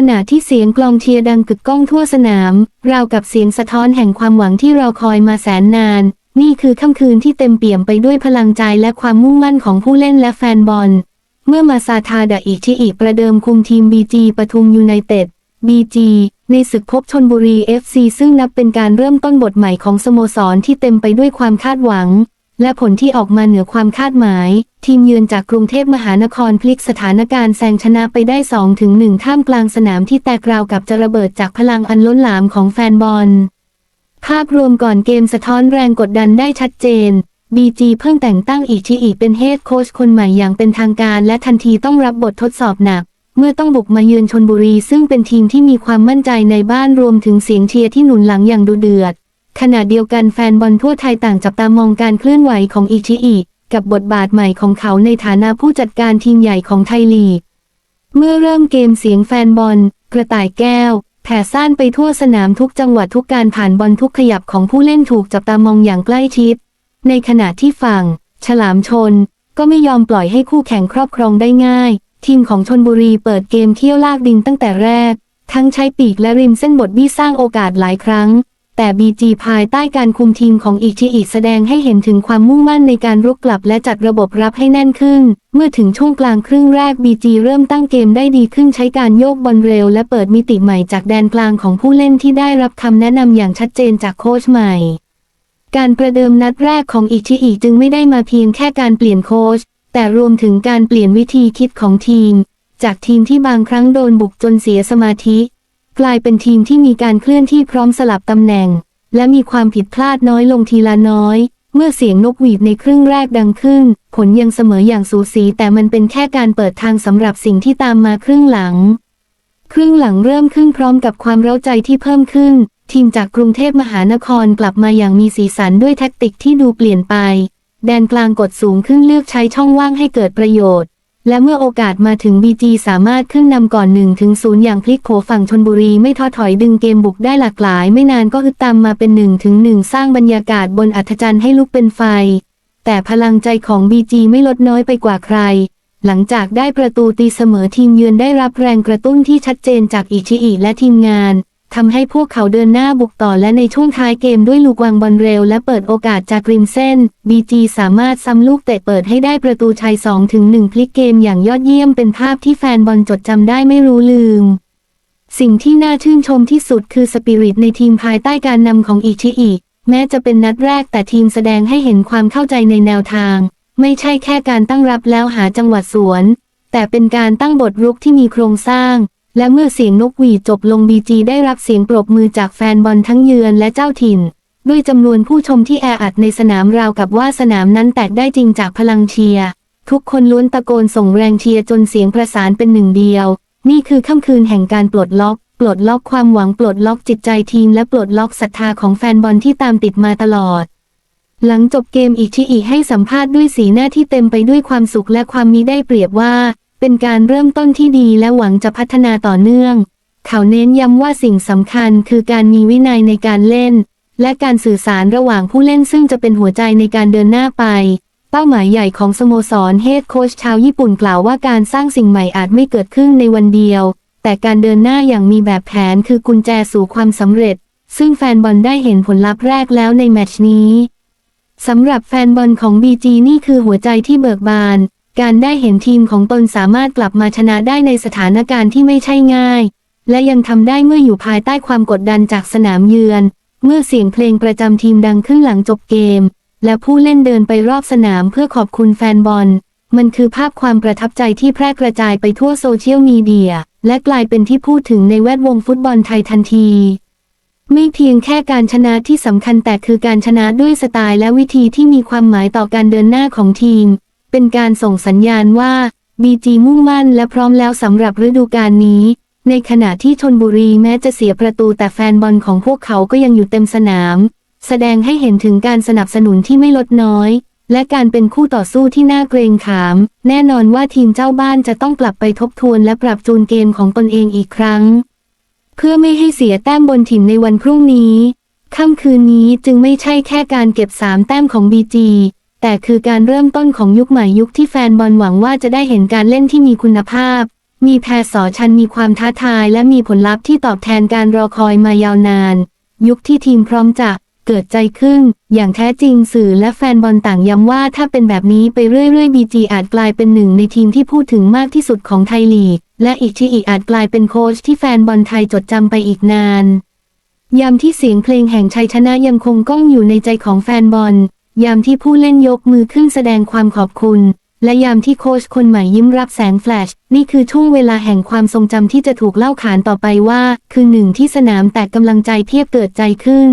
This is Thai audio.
ขณะที่เสียงกลองเชียร์ดังกึกก้องทั่วสนาม ราวกับเสียงสะท้อนแห่งความหวังที่เราคอยมาแสนนาน นี่คือค่ำคืนที่เต็มเปี่ยมไปด้วยพลังใจและความมุ่งมั่นของผู้เล่นและแฟนบอล เมื่อมาซาทาดะอิชิอิประเดิมคุมทีม BG ปทุมยูไนเต็ด BG ในศึกพบชนบุรี FC ซึ่งนับเป็นการเริ่มต้นบทใหม่ของสโมสรที่เต็มไปด้วยความคาดหวัง และผลที่ออกมาเหนือความคาดหมาย ทีมเยือนจากกรุงเทพมหานครพลิกสถานการณ์แซงชนะไปได้2ถึง1ท่ามกลางสนามที่แตกราวกับจะระเบิดจากพลังอันล้นหลามของแฟนบอล ภาพรวมก่อนเกมสะท้อนแรงกดดันได้ชัดเจน BG เพิ่งแต่งตั้งอิชิอิเป็นเฮดโค้ชคนใหม่อย่างเป็นทางการและทันทีต้องรับบททดสอบหนัก เมื่อต้องบุกมาเยือนชนบุรีซึ่งเป็นทีมที่มีความมั่นใจในบ้านรวมถึงเสียงเชียร์ที่หนุนหลังอย่างดุเดือด ขณะเดียวกันแฟนบอลทั่วไทยต่างจับตามองการเคลื่อนไหวของอิชิอิกับบทบาทใหม่ของเขาในฐานะผู้จัดการทีมใหญ่ของไทยลีก เมื่อเริ่มเกมเสียงแฟนบอล กระต่ายแก้วแผ่ซ่านไปทั่วสนามทุกจังหวัดทุกการผ่านบอลทุกขยับของผู้เล่นถูกจับตามองอย่างใกล้ชิด ในขณะที่ฝั่ง ฉลามชน ก็ไม่ยอมปล่อยให้คู่แข่งครอบครองได้ง่าย ทีมของชนบุรีเปิดเกมเที่ยวลากดินตั้งแต่แรก ทั้งใช้ปีกและริมเส้นบทบี้สร้างโอกาสหลายครั้ง แต่บีจีภายใต้การคุมทีมของอิชิอิแสดงให้เห็นถึงความมุ่งมั่นในการรุกกลับและจัดระบบรับให้แน่นขึ้น เมื่อถึงช่วงกลางครึ่งแรกบีจีเริ่มตั้งเกมได้ดีขึ้นใช้การโยกบอลเร็วและเปิดมิติใหม่จากแดนกลางของผู้เล่นที่ได้รับคำแนะนำอย่างชัดเจนจากโค้ชใหม่ การประเดิมนัดแรกของอิชิอิจึงไม่ได้มาเพียงแค่การเปลี่ยนโค้ชแต่รวมถึงการเปลี่ยนวิธีคิดของทีม จากทีมที่บางครั้งโดนบุกจนเสียสมาธิ กลายเป็นทีมที่มีการเคลื่อนที่พร้อมสลับตำแหน่ง และมีความผิดพลาดน้อยลงทีละน้อย เมื่อเสียงนกหวีดในครึ่งแรกดังขึ้น ผลยังเสมออย่างสูสีแต่มันเป็นแค่การเปิดทางสำหรับสิ่งที่ตามมาครึ่งหลัง ครึ่งหลังเริ่มขึ้นพร้อมกับความเร้าใจที่เพิ่มขึ้น ทีมจากกรุงเทพมหานครกลับมาอย่างมีสีสันด้วยแท็กติกที่ดูเปลี่ยนไป แดนกลางกดสูงขึ้นเลือกใช้ช่องว่างให้เกิดประโยชน์ และเมื่อโอกาสมาถึง BG สามารถขึ้นนำก่อน1ถึง0อย่างพลิกโผฝั่งชนบุรีไม่ท้อถอยดึงเกมบุกได้หลากหลาย ไม่นานก็ฮึดตามมาเป็น1ถึง1สร้างบรรยากาศบนอัธจันทร์ให้ลุกเป็นไฟ แต่พลังใจของ BG ไม่ลดน้อยไปกว่าใคร หลังจากได้ประตูตีเสมอทีมเยือนได้รับแรงกระตุ้นที่ชัดเจนจากอิชิอิและทีมงาน ทำให้พวกเขาเดินหน้าบุกต่อและในช่วงท้ายเกมด้วยลูกวางบอลเร็วและเปิดโอกาสจากริมเส้น BG สามารถซ้ำลูกเตะเปิดให้ได้ประตูชัย2ถึง1พลิกเกมอย่างยอดเยี่ยมเป็นภาพที่แฟนบอลจดจำได้ไม่รู้ลืม สิ่งที่น่าชื่นชมที่สุดคือสปิริตในทีมภายใต้การนำของอิชิอิแม้จะเป็นนัดแรกแต่ทีมแสดงให้เห็นความเข้าใจในแนวทาง ไม่ใช่แค่การตั้งรับแล้วหาจังหวะสวน แต่เป็นการตั้งบทรุกที่มีโครงสร้าง และเมื่อเสียงนกหวีดจบลงบีจีได้รับเสียงปรบมือจากแฟนบอลทั้งเยือนและเจ้าถิ่น ด้วยจำนวนผู้ชมที่แออัดในสนามราวกับว่าสนามนั้นแตกได้จริงจากพลังเชียร์ทุกคนล้วนตะโกนส่งแรงเชียร์จนเสียงประสานเป็นหนึ่งเดียว นี่คือค่ำคืนแห่งการปลดล็อก ปลดล็อกความหวังปลดล็อกจิตใจทีมและปลดล็อกศรัทธาของแฟนบอลที่ตามติดมาตลอด หลังจบเกมอิชิอิให้สัมภาษณ์ด้วยสีหน้าที่เต็มไปด้วยความสุขและความมีได้เปรียบว่า เป็นการเริ่มต้นที่ดีและหวังจะพัฒนาต่อเนื่อง เขาเน้นย้ำว่าสิ่งสำคัญคือการมีวินัยในการเล่น และการสื่อสารระหว่างผู้เล่นซึ่งจะเป็นหัวใจในการเดินหน้าไป เป้าหมายใหญ่ของสโมสรเฮดโค้ชชาวญี่ปุ่นกล่าวว่าการสร้างสิ่งใหม่อาจไม่เกิดขึ้นในวันเดียว แต่การเดินหน้าอย่างมีแบบแผนคือกุญแจสู่ความสำเร็จ ซึ่งแฟนบอลได้เห็นผลลัพธ์แรกแล้วในแมตช์นี้สำหรับแฟนบอลของ BG นี่คือหัวใจที่เบิกบาน การได้เห็นทีมของตนสามารถกลับมาชนะได้ในสถานการณ์ที่ไม่ใช่ง่าย และยังทำได้เมื่ออยู่ภายใต้ความกดดันจากสนามเยือน เมื่อเสียงเพลงประจำทีมดังขึ้นหลังจบเกม และผู้เล่นเดินไปรอบสนามเพื่อขอบคุณแฟนบอล มันคือภาพความประทับใจที่แพร่กระจายไปทั่วโซเชียลมีเดีย และกลายเป็นที่พูดถึงในแวดวงฟุตบอลไทยทันทีไม่เพียงแค่การชนะที่สำคัญแต่คือการชนะด้วยสไตล์และวิธีที่มีความหมายต่อการเดินหน้าของทีม เป็นการส่งสัญญาณว่า BG มุ่งมั่นและพร้อมแล้วสำหรับฤดูกาลนี้ ในขณะที่ชนบุรีแม้จะเสียประตูแต่แฟนบอลของพวกเขาก็ยังอยู่เต็มสนาม แสดงให้เห็นถึงการสนับสนุนที่ไม่ลดน้อย และการเป็นคู่ต่อสู้ที่น่าเกรงขาม แน่นอนว่าทีมเจ้าบ้านจะต้องกลับไปทบทวนและปรับจูนเกมของตนเองอีกครั้ง เพื่อไม่ให้เสียแต้มบนถิ่นในวันพรุ่งนี้ค่ำคืนนี้จึงไม่ใช่แค่การเก็บสามแต้มของ BG แต่คือการเริ่มต้นของยุคใหม่ยุคที่แฟนบอลหวังว่าจะได้เห็นการเล่นที่มีคุณภาพ มีแพรสอชันมีความท้าทายและมีผลลัพธ์ที่ตอบแทนการรอคอยมายาวนาน ยุคที่ทีมพร้อมจะเกิดใจขึ้น อย่างแท้จริงสื่อและแฟนบอลต่างย้ำว่าถ้าเป็นแบบนี้ไปเรื่อยๆ BG อาจกลายเป็นหนึ่งในทีมที่พูดถึงมากที่สุดของไทยลีก และอีกที่อีกอาจกลายเป็นโค้ชที่แฟนบอลไทยจดจำไปอีกนานยามที่เสียงเพลงแห่งชัยชนะยังคงก้องอยู่ในใจของแฟนบอล ยามที่ผู้เล่นยกมือขึ้นแสดงความขอบคุณ และยามที่โค้ชคนใหม่ยิ้มรับแสงแฟลช นี่คือช่วงเวลาแห่งความทรงจำที่จะถูกเล่าขานต่อไปว่า คือหนึ่งที่สนามแต่กำลังใจเทียบเกิดใจขึ้น